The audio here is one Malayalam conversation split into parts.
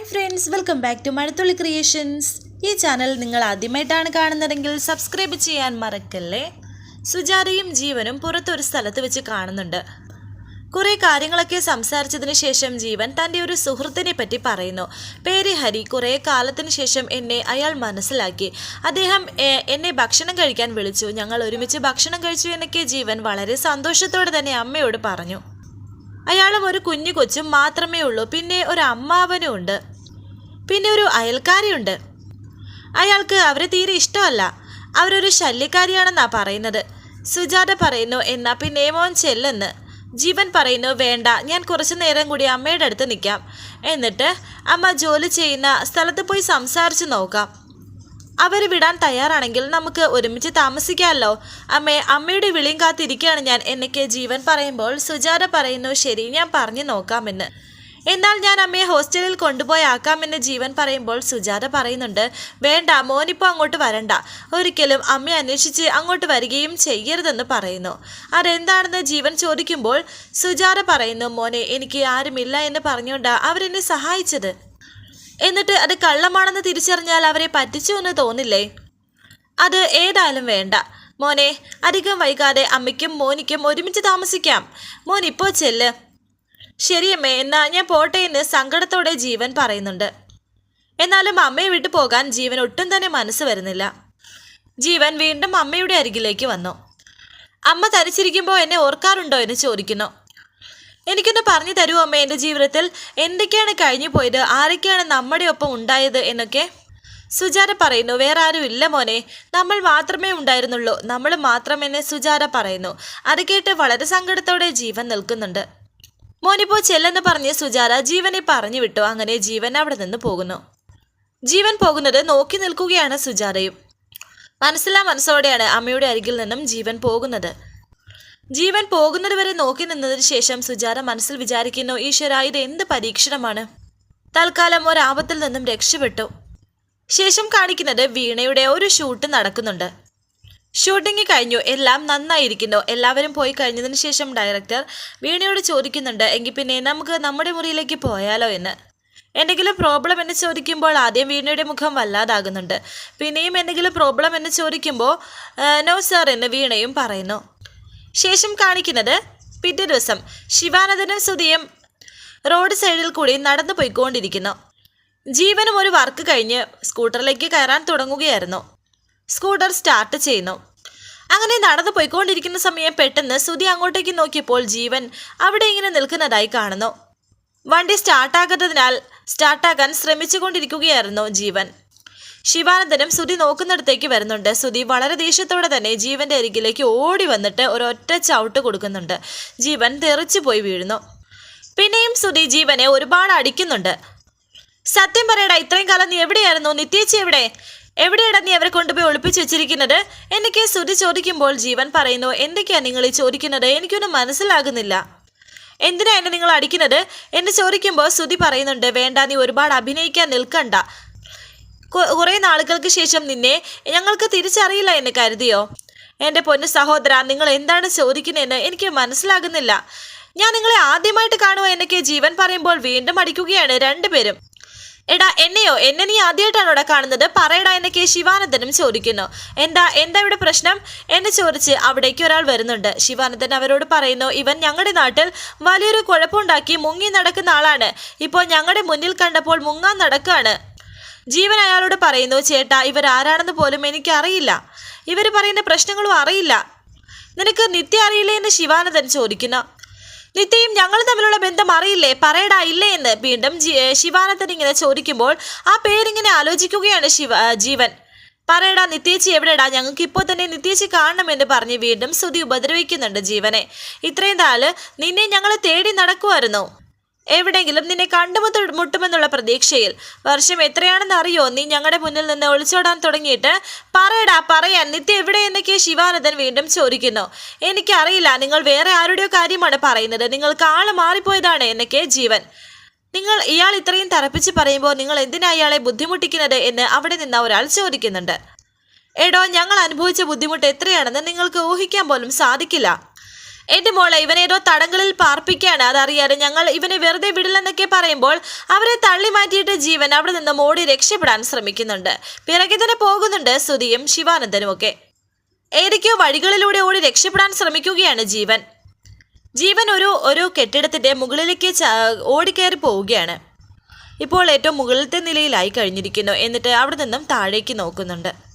Hi friends welcome back to Mazhathulli creations. ഈ ചാനൽ നിങ്ങൾ ആദ്യമായിട്ടാണ് കാണുന്നതെങ്കിൽ സബ്സ്ക്രൈബ് ചെയ്യാൻ മറക്കല്ലേ? സുജാതയും ജീവനും പുറത്തൊരു സ്ഥലത്ത് വെച്ച് കാണുന്നുണ്ട്. കുറേ കാര്യങ്ങളൊക്കെ സംസാരിച്ചതിന് ശേഷം ജീവൻ തന്റെ ഒരു സുഹൃത്തിനെ പറ്റി പറയുന്നു. പേര് ഹരി. കുറേ കാലത്തിന് ശേഷം എന്നെ അയാൾ മനസ്സിലാക്കി. അദ്ദേഹം എന്നെ ഭക്ഷണം കഴിക്കാൻ വിളിച്ചു. ഞങ്ങൾ ഒരുമിച്ച് ഭക്ഷണം കഴിച്ചു എന്നൊക്കെ ജീവൻ വളരെ സന്തോഷത്തോടെ തന്നെ അമ്മയോട് പറഞ്ഞു. അയാളും ഒരു കുഞ്ഞു കൊച്ചും മാത്രമേ ഉള്ളൂ. പിന്നെ ഒരു അമ്മാവനും ഉണ്ട്. പിന്നെ ഒരു അയൽക്കാരിയുണ്ട്. അയാൾക്ക് അവരെ തീരെ ഇഷ്ടമല്ല. അവരൊരു ശല്യക്കാരിയാണെന്നാ പറയുന്നത്. സുജാത പറയുന്നു എന്നാ പിന്നെ മോൻ ചെല്ലെന്ന്. ജീവൻ പറയുന്നു വേണ്ട ഞാൻ കുറച്ചു നേരം കൂടി അമ്മയുടെ അടുത്ത് നിൽക്കാം. എന്നിട്ട് അമ്മ ജോലി ചെയ്യുന്ന സ്ഥലത്ത് പോയി സംസാരിച്ചു നോക്കാം. അവർ വിടാൻ തയ്യാറാണെങ്കിൽ നമുക്ക് ഒരുമിച്ച് താമസിക്കാമല്ലോ. അമ്മേ അമ്മയുടെ വിളിയും കാത്തിരിക്കുകയാണ് ഞാൻ. എന്നൊക്കെ ജീവൻ പറയുമ്പോൾ സുജാത പറയുന്നു ശരി ഞാൻ പറഞ്ഞു നോക്കാമെന്ന്. എന്നാൽ ഞാൻ അമ്മയെ ഹോസ്റ്റലിൽ കൊണ്ടുപോയി ആക്കാമെന്ന് ജീവൻ പറയുമ്പോൾ സുജാത പറയുന്നുണ്ട് വേണ്ട മോനിപ്പോൾ അങ്ങോട്ട് വരണ്ട. ഒരിക്കലും അമ്മയെ അന്വേഷിച്ച് അങ്ങോട്ട് വരികയും ചെയ്യരുതെന്ന് പറയുന്നു. അതെന്താണെന്ന് ജീവൻ ചോദിക്കുമ്പോൾ സുജാത പറയുന്നു മോനെ എനിക്ക് ആരുമില്ല എന്ന് പറഞ്ഞുകൊണ്ട് അവരെന്നെ സഹായിച്ചത്. എന്നിട്ട് അത് കള്ളമാണെന്ന് തിരിച്ചറിഞ്ഞാൽ അവരെ പറ്റിച്ചു എന്ന് തോന്നില്ലേ? അത് ഏതായാലും വേണ്ട. മോനെ അധികം വൈകാതെ അമ്മയ്ക്കും മോനിക്കും ഒരുമിച്ച് താമസിക്കാം. മോൻ ഇപ്പോൾ ചെല്ല്. ശരിയമ്മേ എന്നാ ഞാൻ പോട്ടെ എന്ന് സങ്കടത്തോടെ ജീവൻ പറയുന്നുണ്ട്. എന്നാലും അമ്മയെ വിട്ടു പോകാൻ ജീവൻ ഒട്ടും തന്നെ മനസ്സ് വരുന്നില്ല. ജീവൻ വീണ്ടും അമ്മയുടെ അരികിലേക്ക് വന്നു. അമ്മ തനിച്ചിരിക്കുമ്പോൾ എന്നെ ഓർക്കാറുണ്ടോ എന്ന് ചോദിക്കുന്നു. എനിക്കൊന്ന് പറഞ്ഞു തരുമോ അമ്മ എന്റെ ജീവിതത്തിൽ എന്തൊക്കെയാണ് കഴിഞ്ഞു പോയത് ആരൊക്കെയാണ് നമ്മുടെ ഒപ്പം ഉണ്ടായത് എന്നൊക്കെ? സുജാര പറയുന്നു വേറെ ആരും ഇല്ല മോനെ നമ്മൾ മാത്രമേ ഉണ്ടായിരുന്നുള്ളൂ നമ്മൾ മാത്രമെന്ന് സുജാര പറയുന്നു. അത് കേട്ട് വളരെ സങ്കടത്തോടെ ജീവൻ നിൽക്കുന്നുണ്ട്. മോനിപ്പോ ചെല്ലെന്ന് പറഞ്ഞ് സുജാത ജീവനെ പറഞ്ഞു വിട്ടു. അങ്ങനെ ജീവൻ അവിടെ നിന്ന് പോകുന്നു. ജീവൻ പോകുന്നത് നോക്കി നിൽക്കുകയാണ് സുജാതയും. മനസ്സിലാ മനസ്സോടെയാണ് അമ്മയുടെ അരികിൽ നിന്നും ജീവൻ പോകുന്നത്. ജീവൻ പോകുന്നത് വരെ നോക്കി നിന്നതിന് ശേഷം സുജാത മനസ്സിൽ വിചാരിക്കുന്നു ഈശ്വര ഇത് എന്ത് പരീക്ഷണമാണ്? തൽക്കാലം ഒരാപത്തിൽ നിന്നും രക്ഷപ്പെട്ടു. ശേഷം കാണിക്കുന്നത് വീണയുടെ ഒരു ഷൂട്ട് നടക്കുന്നുണ്ട്. ഷൂട്ടിംഗ് കഴിഞ്ഞു. എല്ലാം നന്നായിരിക്കുന്നു. എല്ലാവരും പോയി കഴിഞ്ഞതിന് ശേഷം ഡയറക്ടർ വീണയോട് ചോദിക്കുന്നുണ്ട് എങ്കിൽ പിന്നെ നമുക്ക് നമ്മുടെ മുറിയിലേക്ക് പോയാലോ എന്ന്? എന്തെങ്കിലും പ്രോബ്ലം എന്ന് ചോദിക്കുമ്പോൾ ആദ്യം വീണയുടെ മുഖം വല്ലാതാകുന്നുണ്ട്. പിന്നെയും എന്തെങ്കിലും പ്രോബ്ലം എന്ന് ചോദിക്കുമ്പോൾ നോ സാർ എന്ന് വീണയും പറയുന്നു. ശേഷം കാണിക്കുന്നത് പിറ്റേ ദിവസം ശിവാനന്ദനും സുധിയും റോഡ് സൈഡിൽ കൂടി നടന്നു പോയിക്കൊണ്ടിരിക്കുന്നു ജീവനും ഒരു വർക്ക് കഴിഞ്ഞ് സ്കൂട്ടറിലേക്ക് കയറാൻ തുടങ്ങുകയായിരുന്നു. സ്കൂട്ടർ സ്റ്റാർട്ട് ചെയ്യുന്നു. അങ്ങനെ നടന്നു പോയിക്കൊണ്ടിരിക്കുന്ന സമയം പെട്ടെന്ന് സുധി അങ്ങോട്ടേക്ക് നോക്കിയപ്പോൾ ജീവൻ അവിടെ ഇങ്ങനെ നിൽക്കുന്നതായി കാണുന്നു. വണ്ടി സ്റ്റാർട്ടാകാത്തതിനാൽ സ്റ്റാർട്ടാക്കാൻ ശ്രമിച്ചുകൊണ്ടിരിക്കുകയായിരുന്നു ജീവൻ. ശിവാനന്ദനും സുധി നോക്കുന്നിടത്തേക്ക് വരുന്നുണ്ട്. സുധി വളരെ ദേഷ്യത്തോടെ തന്നെ ജീവന്റെ അരികിലേക്ക് ഓടി വന്നിട്ട് ഒരൊറ്റ ചവിട്ട് കൊടുക്കുന്നുണ്ട്. ജീവൻ തെറിച്ചു പോയി വീഴുന്നു. പിന്നെയും സുധി ജീവനെ ഒരുപാട് അടിക്കുന്നുണ്ട്. സത്യം പറയടാ ഇത്രയും കാലം നീ എവിടെയായിരുന്നു? നിത്യേച്ചി എവിടെ? എവിടെയാടാ നീ അവരെ കൊണ്ടുപോയി ഒളിപ്പിച്ചു വെച്ചിരിക്കുന്നത്? എന്നൊക്കെ സുധി ചോദിക്കുമ്പോൾ ജീവൻ പറയുന്നു എന്തൊക്കെയാണ് നിങ്ങൾ ഈ ചോദിക്കുന്നത്? എനിക്കൊന്നും മനസ്സിലാകുന്നില്ല. എന്തിനാ എന്നെ നിങ്ങൾ അടിക്കുന്നത്? എന്നെ ചോദിക്കുമ്പോൾ സുധി പറയുന്നുണ്ട് വേണ്ട നീ ഒരുപാട് അഭിനയിക്കാൻ നിൽക്കണ്ട. കുറേ നാളുകൾക്ക് ശേഷം നിന്നെ ഞങ്ങൾക്ക് തിരിച്ചറിയില്ല എന്ന് കരുതിയോ? എന്റെ പൊന്നു സഹോദര നിങ്ങൾ എന്താണ് ചോദിക്കുന്നതെന്ന് എനിക്ക് മനസ്സിലാകുന്നില്ല. ഞാൻ നിങ്ങളെ ആദ്യമായിട്ട് കാണുമോ എന്നൊക്കെ ജീവൻ പറയുമ്പോൾ വീണ്ടും അടിക്കുകയാണ് രണ്ടുപേരും. എടാ എന്നെയോ? എന്നെ നീ ആദ്യമായിട്ടാണ് ഇവിടെ കാണുന്നത്? പറയടാ എന്നൊക്കെ ശിവാനന്ദനും ചോദിക്കുന്നു. എന്താ എന്താ ഇവിടെ പ്രശ്നം? എന്നെ ചോദിച്ച് അവിടേക്ക് ഒരാൾ വരുന്നുണ്ട്. ശിവാനന്ദൻ അവരോട് പറയുന്നു ഇവൻ ഞങ്ങളുടെ നാട്ടിൽ വലിയൊരു കുഴപ്പമുണ്ടാക്കി മുങ്ങി നടക്കുന്ന ആളാണ്. ഇപ്പോൾ ഞങ്ങളുടെ മുന്നിൽ കണ്ടപ്പോൾ മുങ്ങാൻ നടക്കുകയാണ്. ജീവൻ അയാളോട് പറയുന്നു ചേട്ടാ ഇവർ ആരാണെന്ന് പോലും എനിക്കറിയില്ല. ഇവർ പറയുന്ന പ്രശ്നങ്ങളും അറിയില്ല. നിനക്ക് നിത്യ അറിയില്ലേ? എന്ന് ശിവാനന്ദൻ ചോദിക്കുന്നു. നിത്യയും ഞങ്ങൾ തമ്മിലുള്ള ബന്ധം അറിയില്ലേ? പറയടാ ഇല്ലേ എന്ന് വീണ്ടും ശിവാനന്ദൻ ഇങ്ങനെ ചോദിക്കുമ്പോൾ ആ പേരിങ്ങനെ ആലോചിക്കുകയാണ് ശിവ ജീവൻ. പറയടാ നിത്യേച്ചി എവിടെടാ? ഞങ്ങൾക്ക് ഇപ്പോൾ തന്നെ നിത്യേച്ചി കാണണമെന്ന് പറഞ്ഞ് വീണ്ടും സ്തുതി ഉപദ്രവിക്കുന്നുണ്ട് ജീവനെ. ഇത്രയും നാൾ നിന്നെ ഞങ്ങൾ തേടി നടക്കുമായിരുന്നു എവിടെങ്കിലും നിന്നെ കണ്ടുമുട്ട് മുട്ടുമെന്നുള്ള പ്രതീക്ഷയിൽ. വർഷം എത്രയാണെന്ന് അറിയോ? നീ ഞങ്ങളുടെ മുന്നിൽ നിന്ന് ഒളിച്ചോടാൻ തുടങ്ങിയിട്ട് പറയടാ പറയാൻ. നിത്യ എവിടെ എന്നൊക്കെ ശിവാനന്ദൻ വീണ്ടും ചോദിക്കുന്നു. എനിക്കറിയില്ല നിങ്ങൾ വേറെ ആരുടെയോ കാര്യമാണ് പറയുന്നത്. നിങ്ങൾക്ക് ആൾ മാറിപ്പോയതാണ് എന്നൊക്കെ ജീവൻ. നിങ്ങൾ ഇയാൾ ഇത്രയും തറപ്പിച്ച് പറയുമ്പോൾ നിങ്ങൾ എന്തിനാ ഇയാളെ ബുദ്ധിമുട്ടിക്കുന്നത് എന്ന് അവിടെ നിന്ന് ഒരാൾ ചോദിക്കുന്നുണ്ട്. എടോ ഞങ്ങൾ അനുഭവിച്ച ബുദ്ധിമുട്ട് എത്രയാണെന്ന് നിങ്ങൾക്ക് ഊഹിക്കാൻ പോലും സാധിക്കില്ല. എന്റെ മോളെ ഇവനേതോ തടങ്കലിൽ പാർപ്പിക്കുകയാണ്. അതറിയാതെ ഞങ്ങൾ ഇവനെ വെറുതെ വിടില്ലെന്നൊക്കെ പറയുമ്പോൾ അവരെ തള്ളി മാറ്റിയിട്ട് ജീവൻ അവിടെ നിന്ന് മോടി രക്ഷപ്പെടാൻ ശ്രമിക്കുന്നുണ്ട്. പിറകെ തന്നെ പോകുന്നുണ്ട് സുധിയും ശിവാനന്ദനും ഒക്കെ. ഏതൊക്കെയോ വഴികളിലൂടെ ഓടി രക്ഷപ്പെടാൻ ശ്രമിക്കുകയാണ് ജീവൻ. ജീവൻ ഒരു ഒരു കെട്ടിടത്തിന്റെ മുകളിലേക്ക് ഓടിക്കയറി പോവുകയാണ്. ഇപ്പോൾ ഏറ്റവും മുകളിലത്തെ നിലയിലായി കഴിഞ്ഞിരിക്കുന്നു. എന്നിട്ട് അവിടെ നിന്നും താഴേക്ക് നോക്കുന്നുണ്ട്.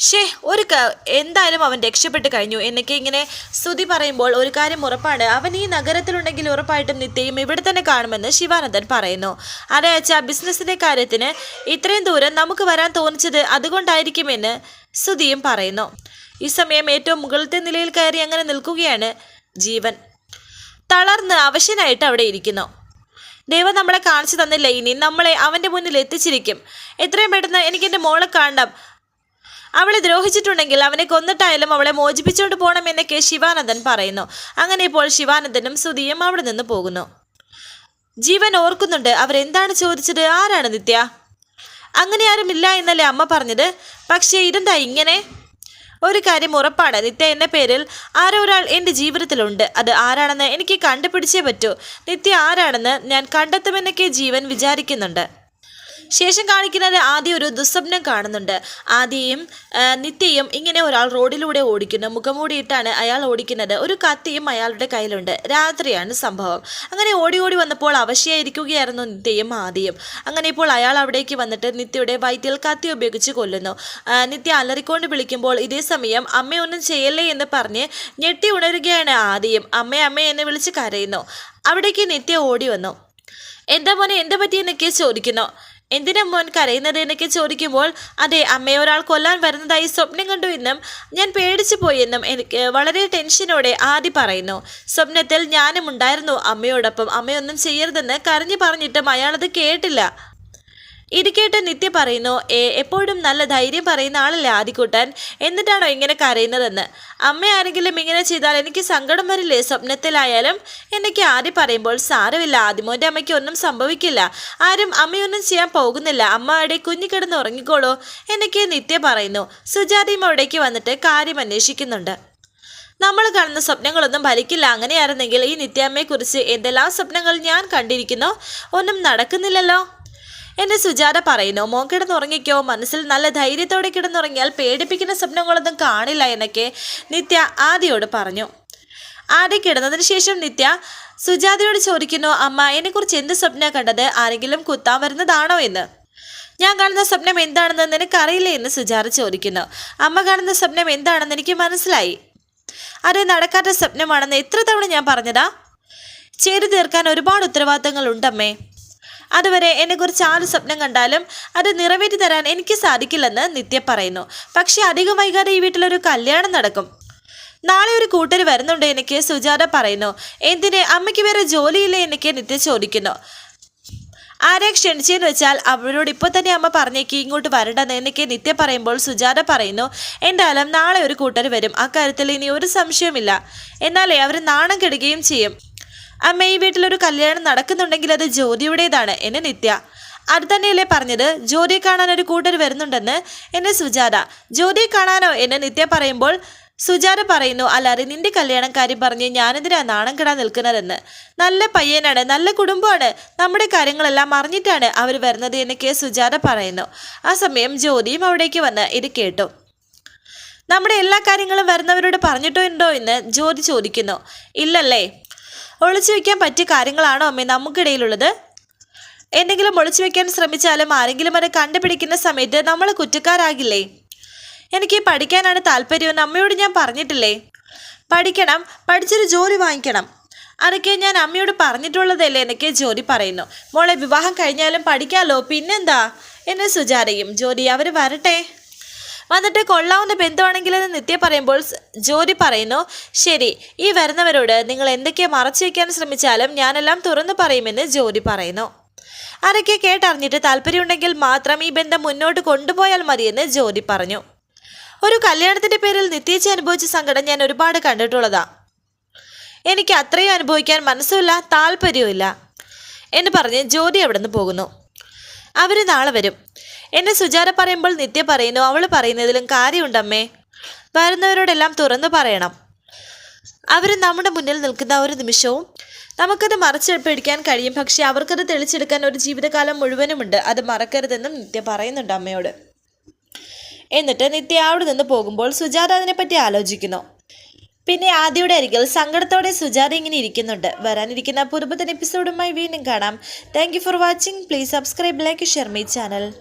ഷേ ഒരു എന്തായാലും അവൻ രക്ഷപ്പെട്ട് കഴിഞ്ഞു. എന്നൊക്കെ ഇങ്ങനെ സ്തുതി പറയുമ്പോൾ ഒരു കാര്യം ഉറപ്പാണ്. അവൻ ഈ നഗരത്തിലുണ്ടെങ്കിൽ ഉറപ്പായിട്ടും നിത്യയും ഇവിടെ തന്നെ കാണുമെന്ന് ശിവാനന്ദൻ പറയുന്നു. അതെ അച്ഛാ ബിസിനസ്സിന്റെ കാര്യത്തിന് ഇത്രയും ദൂരം നമുക്ക് വരാൻ തോന്നിച്ചത് അതുകൊണ്ടായിരിക്കുമെന്ന് സ്തുതിയും പറയുന്നു. ഈ സമയം ഏറ്റവും മുകളിലത്തെ നിലയിൽ കയറി അങ്ങനെ നിൽക്കുകയാണ് ജീവൻ. തളർന്ന് അവശനായിട്ട് അവിടെ ഇരിക്കുന്നു. ദൈവം നമ്മളെ കാണിച്ചു തന്നില്ല? ഇനി നമ്മളെ അവന്റെ മുന്നിൽ എത്തിച്ചിരിക്കും. എത്രയും പെട്ടെന്ന് എനിക്ക് എന്റെ മോളെ കാണണം. അവളെ ദ്രോഹിച്ചിട്ടുണ്ടെങ്കിൽ അവനെ കൊന്നിട്ടായാലും അവളെ മോചിപ്പിച്ചുകൊണ്ട് പോകണം എന്നൊക്കെ ശിവാനന്ദൻ പറയുന്നു. അങ്ങനെ ഇപ്പോൾ ശിവാനന്ദനും സുധിയും അവിടെ നിന്ന് പോകുന്നു. ജീവൻ ഓർക്കുന്നുണ്ട്. അവരെന്താണ് ചോദിച്ചത്? ആരാണ് നിത്യ? അങ്ങനെ ആരും ഇല്ല എന്നല്ലേ അമ്മ പറഞ്ഞത്? പക്ഷേ ഇതെന്താ ഇങ്ങനെ? ഒരു കാര്യം ഉറപ്പാണ്. നിത്യ എന്ന പേരിൽ ആരോ ഒരാൾ എന്റെ ജീവിതത്തിലുണ്ട്. അത് ആരാണെന്ന് എനിക്ക് കണ്ടുപിടിച്ചേ പറ്റൂ. നിത്യ ആരാണെന്ന് ഞാൻ കണ്ടെത്തുമെന്നൊക്കെ ജീവൻ വിചാരിക്കുന്നുണ്ട്. ശേഷം കാണിക്കുന്നത് ആദ്യം ഒരു ദുസ്വപ്നം കാണുന്നുണ്ട്. ആദ്യയും നിത്യയും ഇങ്ങനെ ഒരാൾ റോഡിലൂടെ ഓടിക്കുന്നു. മുഖംമൂടിയിട്ടാണ് അയാൾ ഓടിക്കുന്നത്. ഒരു കത്തിയും അയാളുടെ കയ്യിലുണ്ട്. രാത്രിയാണ് സംഭവം. അങ്ങനെ ഓടി ഓടി വന്നപ്പോൾ അവശയായിരിക്കുകയായിരുന്നു നിത്യയും ആദ്യം. അങ്ങനെ ഇപ്പോൾ അയാൾ അവിടേക്ക് വന്നിട്ട് നിത്യയുടെ വയറ്റിൽ കത്തി ഉപയോഗിച്ച് കൊല്ലുന്നു. നിത്യ അലറിക്കൊണ്ട് വിളിക്കുമ്പോൾ ഇതേ സമയം അമ്മയൊന്നും ചെയ്യല്ലേ? എന്ന് പറഞ്ഞ് ഞെട്ടി ഉണരുകയാണ് ആദ്യം. അമ്മ അമ്മ എന്ന് വിളിച്ച് കരയുന്നു. അവിടേക്ക് നിത്യ ഓടി വന്നു. എന്താ മോനെ എന്താ പറ്റിയെന്നൊക്കെ ചോദിക്കുന്നു. എന്തിനാ മോൻ കരയുന്നത് എന്നൊക്കെ ചോദിക്കുമ്പോൾ അതെ അമ്മയെ ഒരാൾ കൊല്ലാൻ വരുന്നതായി സ്വപ്നം കണ്ടു എന്നും ഞാൻ പേടിച്ചു പോയെന്നും എനിക്ക് വളരെ ടെൻഷനോടെ ആദ്യ പറയുന്നു. സ്വപ്നത്തിൽ ഞാനും ഉണ്ടായിരുന്നു അമ്മയോടൊപ്പം. അമ്മയൊന്നും ചെയ്യരുതെന്ന് കരഞ്ഞു പറഞ്ഞിട്ടും അയാളത് കേട്ടില്ല. ഇത് കേട്ട് നിത്യ പറയുന്നു "ഏ, എപ്പോഴും നല്ല ധൈര്യം പറയുന്ന ആളല്ലേ ആദിക്കുട്ടൻ? എന്നിട്ടാണോ ഇങ്ങനെ കരയുന്നതെന്ന്? അമ്മ ആരെങ്കിലും ഇങ്ങനെ ചെയ്താൽ എനിക്ക് സങ്കടം വരില്ലേ? സ്വപ്നത്തിലായാലും എന്നൊക്കെ ആദ്യം പറയുമ്പോൾ സാരമില്ല ആദ്യമോന്റെ അമ്മയ്ക്ക് ഒന്നും സംഭവിക്കില്ല. ആരും അമ്മയൊന്നും ചെയ്യാൻ പോകുന്നില്ല. അമ്മ അവിടെ കുഞ്ഞു കിടന്ന് ഉറങ്ങിക്കോളൂ എന്നൊക്കെ നിത്യ പറയുന്നു. സുജാതയും അവിടേക്ക് വന്നിട്ട് കാര്യം അന്വേഷിക്കുന്നുണ്ട്. നമ്മൾ കാണുന്ന സ്വപ്നങ്ങളൊന്നും ഫലിക്കില്ല. അങ്ങനെയായിരുന്നെങ്കിൽ ഈ നിത്യാമ്മയെക്കുറിച്ച് എന്തെല്ലാം സ്വപ്നങ്ങൾ ഞാൻ കണ്ടിരിക്കുന്നു? ഒന്നും നടക്കുന്നില്ലല്ലോ? എന്നെ സുജാത പറയുന്നു മോൻ കിടന്നുറങ്ങിക്കോ മനസ്സിൽ നല്ല ധൈര്യത്തോടെ കിടന്നുറങ്ങിയാൽ പേടിപ്പിക്കുന്ന സ്വപ്നങ്ങളൊന്നും കാണില്ല എന്നൊക്കെ നിത്യ ആദിയോട് പറഞ്ഞു. ആദ്യ കിടന്നതിന് ശേഷം നിത്യ സുജാതയോട് ചോദിക്കുന്നു അമ്മ എന്നെക്കുറിച്ച് എന്ത് സ്വപ്ന കണ്ടത്? ആരെങ്കിലും കുത്താൻ വരുന്നതാണോ എന്ന്? ഞാൻ കാണുന്ന സ്വപ്നം എന്താണെന്ന് നിനക്കറിയില്ലേ? എന്ന് സുജാത ചോദിക്കുന്നു. അമ്മ കാണുന്ന സ്വപ്നം എന്താണെന്ന് എനിക്ക് മനസ്സിലായി. അത് നടക്കാത്ത സ്വപ്നമാണെന്ന് എത്ര തവണ ഞാൻ പറഞ്ഞതാ? ചെയ്തു തീർക്കാൻ ഒരുപാട് ഉത്തരവാദിത്തങ്ങൾ ഉണ്ടമ്മേ അതുവരെ എന്നെക്കുറിച്ച് ആര് സ്വപ്നം കണ്ടാലും അത് നിറവേറ്റി തരാൻ എനിക്ക് സാധിക്കില്ലെന്ന് നിത്യ പറയുന്നു. പക്ഷേ അധികം വൈകാതെ ഈ വീട്ടിലൊരു കല്യാണം നടക്കും. നാളെ ഒരു കൂട്ടർ വരുന്നുണ്ട് എനിക്ക് സുജാത പറയുന്നു. എന്തിന്? അമ്മയ്ക്ക് വേറെ ജോലിയില്ലേ എനിക്ക്? നിത്യ ചോദിക്കുന്നു. ആരെ ക്ഷണിച്ചെന്ന് വെച്ചാൽ അവരോട് ഇപ്പോൾ തന്നെ അമ്മ പറഞ്ഞേക്ക് ഇങ്ങോട്ട് വരണ്ടെന്ന് എനിക്ക് നിത്യ പറയുമ്പോൾ സുജാത പറയുന്നു. എന്തായാലും നാളെ ഒരു കൂട്ടർ വരും. അക്കാര്യത്തിൽ ഇനി ഒരു സംശയവുമില്ല. എന്നാലേ അവർ നാണം കെടുകയും ചെയ്യും. അമ്മ ഈ വീട്ടിലൊരു കല്യാണം നടക്കുന്നുണ്ടെങ്കിൽ അത് ജ്യോതിയുടേതാണ് എന്നെ നിത്യ. അത് തന്നെയല്ലേ പറഞ്ഞത് ജ്യോതിയെ കാണാൻ ഒരു കൂട്ടർ വരുന്നുണ്ടെന്ന് എന്നെ സുജാത. ജ്യോതിയെ കാണാനോ എന്നെ നിത്യ പറയുമ്പോൾ സുജാത പറയുന്നു അല്ലാതെ നിന്റെ കല്യാണം കാര്യം പറഞ്ഞ് ഞാനെതിരാ നാണം കെടാൻ നിൽക്കുന്നതെന്ന്? നല്ല പയ്യനാണ് നല്ല കുടുംബമാണ്. നമ്മുടെ കാര്യങ്ങളെല്ലാം അറിഞ്ഞിട്ടാണ് അവർ വരുന്നത് എന്ന് കെ സുജാത പറയുന്നു. ആ സമയം ജ്യോതിയും അവിടേക്ക് വന്ന് ഇത് കേട്ടു. നമ്മുടെ എല്ലാ കാര്യങ്ങളും വരുന്നവരോട് പറഞ്ഞിട്ടോ ഉണ്ടോ എന്ന് ജ്യോതി ചോദിക്കുന്നു. ഇല്ലല്ലേ? ഒളിച്ചു വെക്കാൻ പറ്റിയ കാര്യങ്ങളാണോ അമ്മേ നമുക്കിടയിലുള്ളത്? എന്തെങ്കിലും ഒളിച്ചു വെക്കാൻ ശ്രമിച്ചാലും ആരെങ്കിലും അത് കണ്ടുപിടിക്കുന്ന സമയത്ത് നമ്മൾ കുറ്റക്കാരാകില്ലേ? എനിക്ക് പഠിക്കാനാണ് താല്പര്യമെന്ന് അമ്മയോട് ഞാൻ പറഞ്ഞിട്ടില്ലേ? പഠിക്കണം പഠിച്ചൊരു ജോലി വാങ്ങിക്കണം. അതൊക്കെ ഞാൻ അമ്മയോട് പറഞ്ഞിട്ടുള്ളതല്ലേ എന്നൊക്കെ ജോലി പറയുന്നു. മോളെ വിവാഹം കഴിഞ്ഞാലും പഠിക്കാമല്ലോ പിന്നെന്താ? എന്നെ സുജാതയും ജോലി അവർ വരട്ടെ. വന്നിട്ട് കൊള്ളാവുന്ന ബന്ധുവാണെങ്കിലെന്ന് നിത്യ പറയുമ്പോൾ ജോലി പറയുന്നു ശരി ഈ വരുന്നവരോട് നിങ്ങൾ എന്തൊക്കെ മറച്ചു വയ്ക്കാൻ ശ്രമിച്ചാലും ഞാനെല്ലാം തുറന്നു പറയുമെന്ന് ജോലി പറയുന്നു. അതൊക്കെ കേട്ടറിഞ്ഞിട്ട് താല്പര്യമുണ്ടെങ്കിൽ മാത്രം ഈ ബന്ധം മുന്നോട്ട് കൊണ്ടുപോയാൽ മതിയെന്ന് ജോലി പറഞ്ഞു. ഒരു കല്യാണത്തിന്റെ പേരിൽ നിത്യേച്ചി അനുഭവിച്ച സങ്കടം ഞാൻ ഒരുപാട് കണ്ടിട്ടുള്ളതാ. എനിക്ക് അത്രയും അനുഭവിക്കാൻ മനസ്സുമില്ല താല്പര്യവുമില്ല എന്ന് പറഞ്ഞ് ജ്യോതി അവിടെ നിന്ന് പോകുന്നു. അവർ നാളെ വരും. എന്നെ സുജാത പറയുമ്പോൾ നിത്യ പറയുന്നു അവൾ പറയുന്നതിലും കാര്യമുണ്ടമ്മേ. വരുന്നവരോടെല്ലാം തുറന്നു പറയണം. അവർ നമ്മുടെ മുന്നിൽ നിൽക്കുന്ന ഒരു നിമിഷവും നമുക്കത് മറച്ചു പിടിക്കാൻ കഴിയും. പക്ഷെ അവർക്കത് തെളിച്ചെടുക്കാൻ ഒരു ജീവിതകാലം മുഴുവനുമുണ്ട്. അത് മറക്കരുതെന്നും നിത്യ പറയുന്നുണ്ട് അമ്മയോട്. എന്നിട്ട് നിത്യ അവിടെ നിന്ന് പോകുമ്പോൾ സുജാത അതിനെപ്പറ്റി ആലോചിക്കുന്നു. പിന്നെ ആദ്യയുടെ അരികിൽ സങ്കടത്തോടെ സുജാത ഇങ്ങനെ ഇരിക്കുന്നുണ്ട്. വരാനിരിക്കുന്ന പുതുപുത്തൻ എപ്പിസോഡുമായി വീണ്ടും കാണാം. Thank for watching please subscribe like share my channel